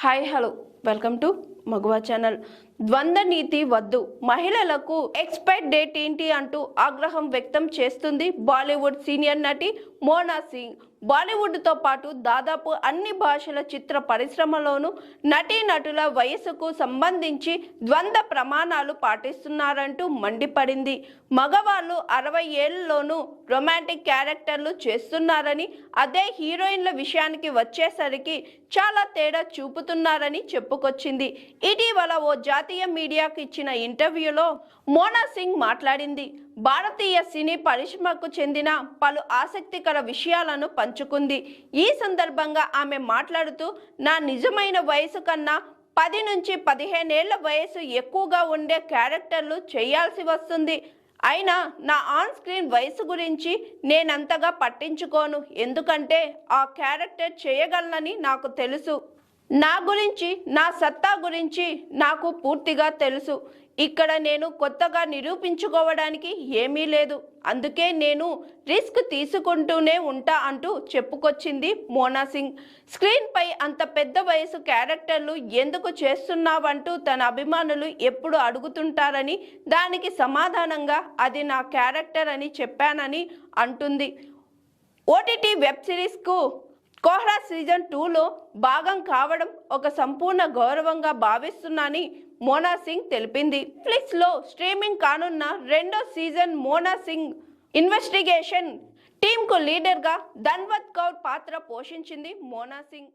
Hi hello. Welcome to Maguva channel. ద్వంద్వ నీతి వద్దు. మహిళలకు ఎక్స్పైర్ డేట్ ఏంటి అంటూ ఆగ్రహం వ్యక్తం చేస్తుంది బాలీవుడ్ సీనియర్ నటి మోనా సింగ్. బాలీవుడ్తో పాటు దాదాపు అన్ని భాషల చిత్ర పరిశ్రమలోనూ నటీనటుల వయసుకు సంబంధించి ద్వంద్వ ప్రమాణాలు పాటిస్తున్నారంటూ మండిపడింది. మగవాళ్ళు అరవై ఏళ్ళలోనూ రొమాంటిక్ క్యారెక్టర్లు చేస్తున్నారని అదే హీరోయిన్ల విషయానికి వచ్చేసరికి చాలా తేడా చూపుతున్నారని చెప్పుకొచ్చింది. ఇటీవల ఓ జాతీయ మీడియాకు ఇచ్చిన ఇంటర్వ్యూలో మోనా సింగ్ మాట్లాడింది. భారతీయ సినీ పరిశ్రమకు చెందిన పలు ఆసక్తికర విషయాలను పంచుకుంది. ఈ సందర్భంగా ఆమె మాట్లాడుతూ నా నిజమైన వయసు కన్నా పది నుంచి పదిహేనేళ్ళ వయసు ఎక్కువగా ఉండే క్యారెక్టర్లు చేయాల్సి వస్తుంది. అయినా నా ఆన్ స్క్రీన్ వయసు గురించి నేనంతగా పట్టించుకోను. ఎందుకంటే ఆ క్యారెక్టర్ చేయగలనని నాకు తెలుసు. నా గురించి నా సత్తా గురించి నాకు పూర్తిగా తెలుసు. ఇక్కడ నేను కొత్తగా నిరూపించుకోవడానికి ఏమీ లేదు. అందుకే నేను రిస్క్ తీసుకుంటూనే ఉంటా అంటూ చెప్పుకొచ్చింది మోనా సింగ్. స్క్రీన్పై అంత పెద్ద వయసు క్యారెక్టర్లు ఎందుకు చేస్తున్నావంటూ తన అభిమానులు ఎప్పుడు అడుగుతుంటారని దానికి సమాధానంగా అది నా క్యారెక్టర్ అని చెప్పానని అంటుంది. ఓటీటీ వెబ్ సిరీస్కు కోహ్రా సీజన్ టూలో భాగం కావడం ఒక సంపూర్ణ గౌరవంగా భావిస్తున్నానని మోనా సింగ్ తెలిపింది. నెట్ఫ్లిక్స్లో స్ట్రీమింగ్ కానున్న రెండో సీజన్ మోనా సింగ్ ఇన్వెస్టిగేషన్ టీంకు లీడర్గా ధన్వత్ కౌర్ పాత్ర పోషించింది మోనా సింగ్.